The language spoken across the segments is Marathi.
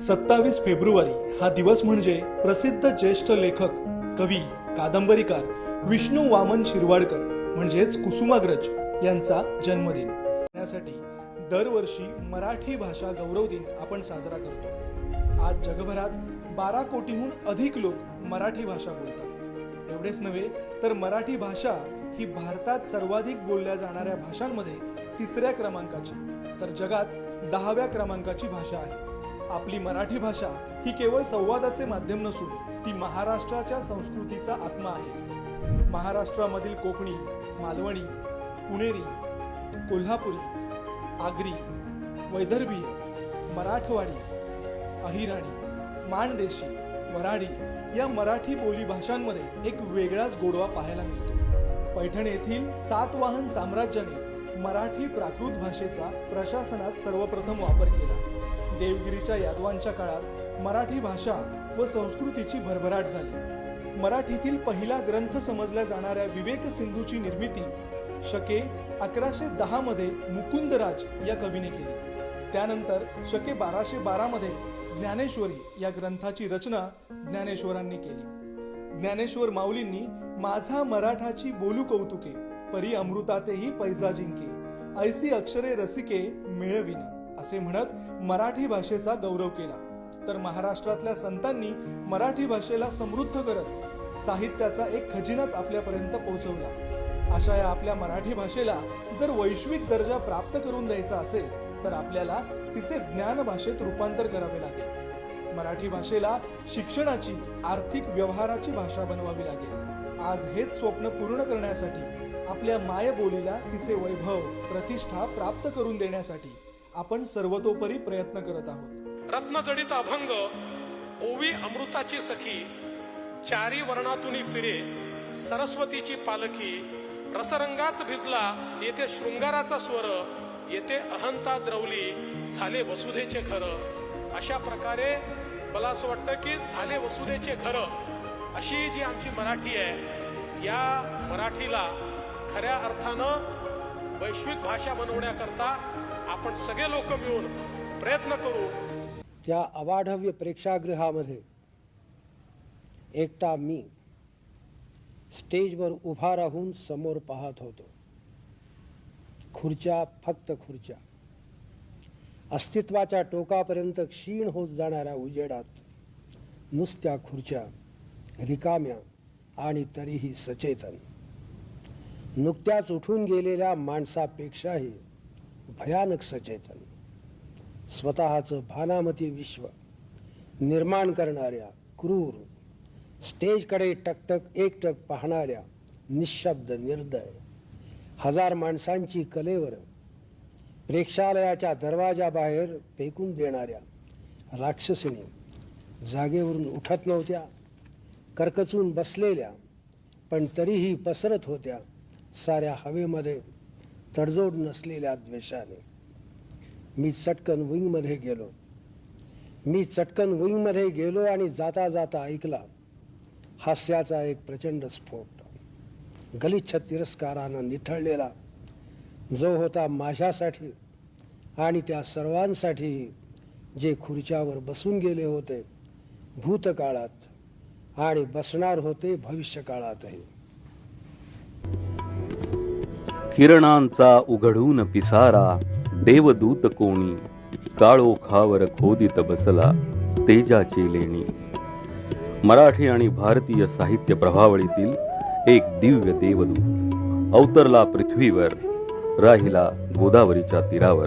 सत्तावीस फेब्रुवारी हा दिवस म्हणजे प्रसिद्ध ज्येष्ठ लेखक कवी कादंबरीकार विष्णू वामन शिरवाडकर म्हणजेच कुसुमाग्रज यांचा जन्मदिन. यासाठी दरवर्षी मराठी भाषा गौरव दिन आपण साजरा करतो. आज जगभरात बारा कोटीहून अधिक लोक मराठी भाषा बोलतात. एवढेच नव्हे तर मराठी भाषा ही भारतात सर्वाधिक बोलल्या जाणाऱ्या भाषांमध्ये तिसऱ्या क्रमांकाची तर जगात दहाव्या क्रमांकाची भाषा आहे. आपली मराठी भाषा ही केवळ संवादाचे माध्यम नसून ती महाराष्ट्राच्या संस्कृतीचा आत्मा आहे. महाराष्ट्रामधील कोकणी मालवणी पुणेरी कोल्हापुरी आगरी वैदर्भीय मराठवाडी अहिराणी माणदेशी वराडी या मराठी बोली भाषांमध्ये एक वेगळाच गोडवा पाहायला मिळतो. पैठण येथील सातवाहन साम्राज्याने मराठी प्राकृत भाषेचा प्रशासनात सर्वप्रथम वापर केला. देवगिरीच्या यादवांच्या काळात मराठी भाषा व संस्कृतीची भरभराट झाली. मराठीतील पहिला ग्रंथ समजल्या जाणाऱ्या विवेक सिंधूची निर्मिती शके अकराशे दहा मध्ये मुकुंदराज या कवीने केली. त्यानंतर शके बाराशे बारा मध्ये ज्ञानेश्वरी या ग्रंथाची रचना ज्ञानेश्वरांनी केली. ज्ञानेश्वर माऊलींनी माझा मराठाची बोलू कौतुके परी अमृतातेही पैजा जिंके ऐसी अक्षरे रसिके मिळविन असे म्हणत मराठी भाषेचा गौरव केला. तर महाराष्ट्रातल्या संतांनी मराठी भाषेला समृद्ध करत साहित्याचा एक खजिनाच आपल्यापर्यंत पोहोचवला. अशा या आपल्या मराठी भाषेला जर वैश्विक दर्जा प्राप्त करून द्यायचा असेल तर आपल्याला तिचे ज्ञान भाषेत रूपांतर करावे लागेल. मराठी भाषेला शिक्षणाची आर्थिक व्यवहाराची भाषा बनवावी लागेल. आज हेच स्वप्न पूर्ण करण्यासाठी आपल्या मायबोलीला तिचे वैभव प्रतिष्ठा प्राप्त करून देण्यासाठी आपण सर्वतोपरी प्रयत्न करत आहोत. रत्नजडित अभंग ओवी अमृताची सखी चारी वर्णातून फिरे सरस्वतीची पालखी रसरंगात भिजला येथे शृंगाराचा स्वर येथे अहंता द्रवली झाले वसुधेचे घर. अशा प्रकारे मला असं वाटतं की झाले वसुधेचे घर अशी जी आमची मराठी आहे या मराठीला खऱ्या अर्थानं वैश्विक भाषा बनवण्याकरता आपण सगळे लोक मिळून प्रयत्न करू. त्या अवाढव्य प्रेक्षागृहामध्ये एकटा मी स्टेजवर उभा राहून समोर पाहत होतो. खुर्च्या फक्त खुर्च्या. अस्तित्वाच्या टोकापर्यंत क्षीण होत जाणाऱ्या उजेडात नुसत्या खुर्च्या रिकाम्या आणि तरीही सचेतन. नुकत्याच उठून गेलेल्या माणसापेक्षाही भयानक सचेतन स्वतःचं भानामती विश्व निर्माण करणाऱ्या क्रूर स्टेजकडे टकटक एकटक पाहणाऱ्या निशब्द निर्दय हजार माणसांची कलेवर प्रेक्षालयाच्या दरवाजाबाहेर फेकून देणाऱ्या राक्षसीने जागेवरून उठत नव्हत्या करकचून बसलेल्या पण तरीही पसरत होत्या साऱ्या हवेमध्ये. तडजोड नसलेल्या द्वेषाने. मी चटकन विंगमध्ये गेलो. मी चटकन विंगमध्ये गेलो आणि जाता जाता ऐकला हास्याचा एक प्रचंड स्फोट. गलिच्छ तिरस्कारानं निथळलेला जो होता माझ्यासाठी आणि त्या सर्वांसाठी जे खुर्च्यावर बसून गेले होते भूतकाळात आणि बसणार होते भविष्यकाळातही. किरणांचा उघडून पिसारा देवदूत कोणी? काळोखावर खोदित बसला तेजाची लेणी. मराठी आणि भारतीय साहित्य प्रभावळीतील एक दिव्य देवदूत. अवतरला पृथ्वीवर राहिला गोदावरीच्या तीरावर.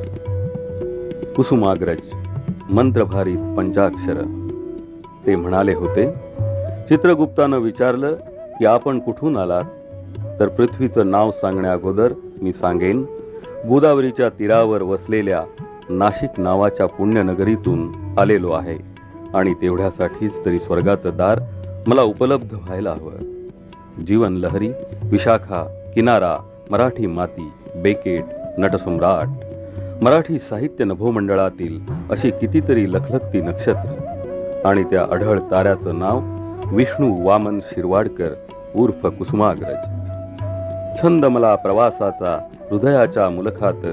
कुसुमाग्रज मंत्रभारीत पंचाक्षर ते म्हणाले होते चित्रगुप्तानं विचारलं की आपण कुठून आलात? तर पृथ्वीचं नाव सांगण्याअगोदर मी सांगेन. गोदावरीच्या तीरावर वसलेल्या नाशिक नावाच्या पुण्यनगरीतून आलेलो आहे आणि तेवढ्यासाठीच तरी स्वर्गाचं दार मला उपलब्ध व्हायला हवं. जीवन लहरी विशाखा किनारा मराठी माती बेकेट नटसम्राट. मराठी साहित्य नभोमंडळातील अशी कितीतरी लखलखती नक्षत्र आणि त्या अढळ ताऱ्याचं नाव विष्णू वामन शिरवाडकर उर्फ कुसुमाग्रज. छंद मला प्रवासाचा हृदयाच्या मुलखात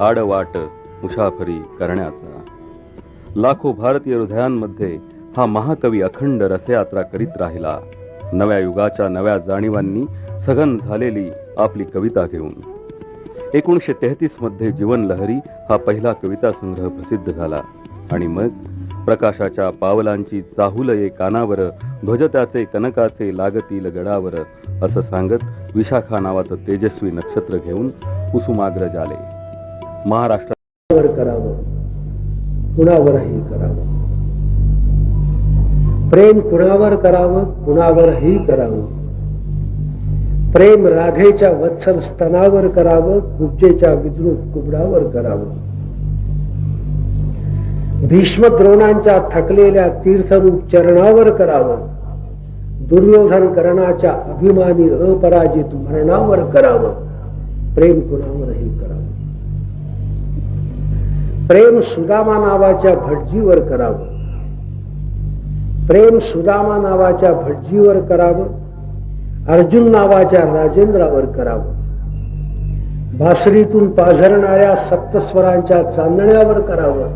आडवाट मुसाफरी करण्याचा. लाखो भारतीय हृदयांमध्ये हा महाकवी अखंड रसयात्रा करीत राहिला. नव्या युगाच्या नव्या जाणीवांनी सघन झालेली आपली कविता घेऊन. एकोणीसशे तेहतीसमध्ये जीवन लहरी हा पहिला कविता संग्रह प्रसिद्ध झाला. आणि मग प्रकाशाच्या पावलांची चाहुल ये कानावर ध्वज त्याचे कनकाचे लागतील गडावर असं सांगत विशाखा नावाचं तेजस्वी नक्षत्र घेऊन कुसुमाग्रज आले महाराष्ट्र करावं. कुणावरही करावं. प्रेम कुणावर करावं कुणावरही करावं. प्रेम राधेच्या वत्सल स्तनावर करावं कुब्जेच्या विद्रुप कुबडावर करावं. भीष्म द्रोणांच्या थकलेल्या तीर्थरूप चरणावर करावं. दुर्योधन करणाच्या अभिमानी अपराजित मरणावर करावं. प्रेम कुणावरही करावं? प्रेम सुदामा नावाच्या भटजीवर करावं. प्रेम सुदामा नावाच्या भटजीवर करावं. अर्जुन नावाच्या राजेंद्रावर करावं. बासरीतून पाझरणाऱ्या सप्तस्वरांच्या चांदण्यावर करावं.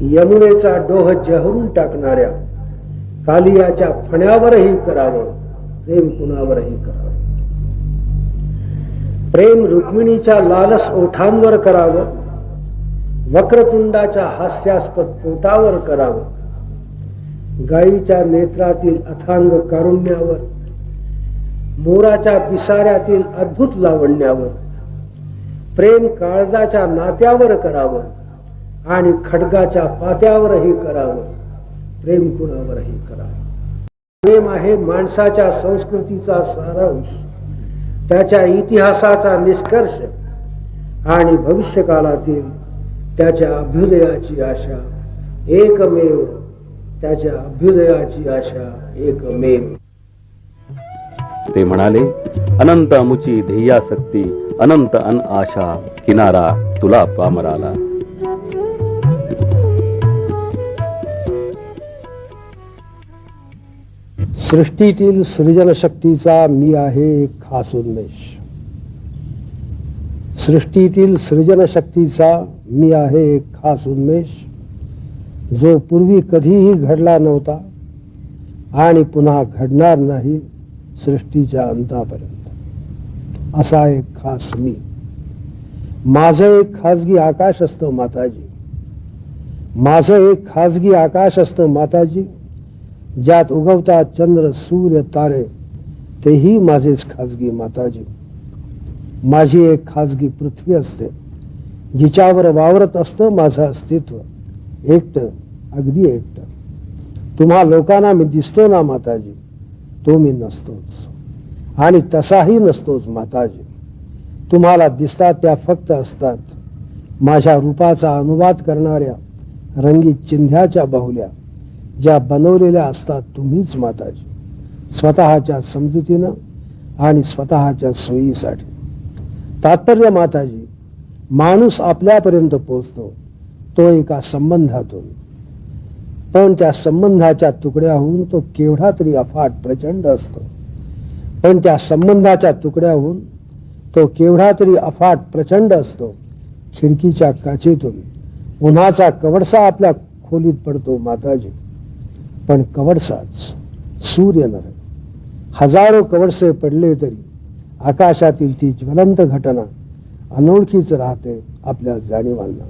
यमुनेचा डोह जहरून टाकणाऱ्या कालियाच्या फण्यावरही करावं प्रेम कुणावरही करावं. प्रेम रुक्मिणीच्या लालस ओठांवर करावं वक्रतुंडाच्या हास्यास्पद पोटावर करावं गायीच्या नेत्रातील अथांग कारुण्यावर मोराच्या पिसाऱ्यातील अद्भुत लावण्यावर प्रेम काळजाच्या नात्यावर करावं आणि खडगाच्या पात्यावरही करावं. प्रेम कुणावरही करावं प्रेम आहे माणसाच्या संस्कृतीचा सारांश त्याच्या इतिहासाचा निष्कर्ष आणि भविष्यकालातील त्याच्या अभ्युदयाची आशा एकमेव त्याच्या अभ्युदयाची आशा एकमेव. ते म्हणाले अनंत अमुची ध्येयासक्ती अनंत अन आशा किनारा तुला पामराला. सृष्टीतील सृजनशक्तीचा मी आहे एक खास उन्मेष. सृष्टीतील सृजनशक्तीचा मी आहे एक खास उन्मेष. जो पूर्वी कधीही घडला नव्हता आणि पुन्हा घडणार नाही सृष्टीच्या अंतापर्यंत. असा एक खास मी. माझं एक खाजगी आकाश असतं माताजी. माझं एक खाजगी आकाश असतं माताजी. ज्यात उगवतात चंद्र सूर्य तारे तेही माझेच खाजगी माताजी. माझी एक खाजगी पृथ्वी असते जिच्यावर वावरत असतं माझं अस्तित्व. एकटं अगदी एकटं. तुम्हा लोकांना मी दिसतो ना माताजी तो मी नसतोच. आणि तसाही नसतोच माताजी. तुम्हाला दिसतात त्या फक्त असतात माझ्या रूपाचा अनुवाद करणाऱ्या रंगीत चिन्ह्याच्या बाहुल्या. ज्या बनवलेल्या असतात तुम्हीच माताजी. स्वतःच्या समजुतीनं आणि स्वतःच्या सोयीसाठी. तात्पर्य माताजी माणूस आपल्यापर्यंत पोचतो तो एका संबंधातून. पण त्या संबंधाच्या तुकड्याहून तो केवढा तरी अफाट प्रचंड असतो. पण त्या संबंधाच्या तुकड्याहून तो केवढा तरी अफाट प्रचंड असतो. खिडकीच्या काचेतून उन्हाचा कवडसा आपल्या खोलीत पडतो माताजी. पण कवडसाच सूर्य नव्हे हजारो कवडसे पडले तरी आकाशातील ती ज्वलंत घटना अनोळखीच राहते आपल्या जाणीवांना.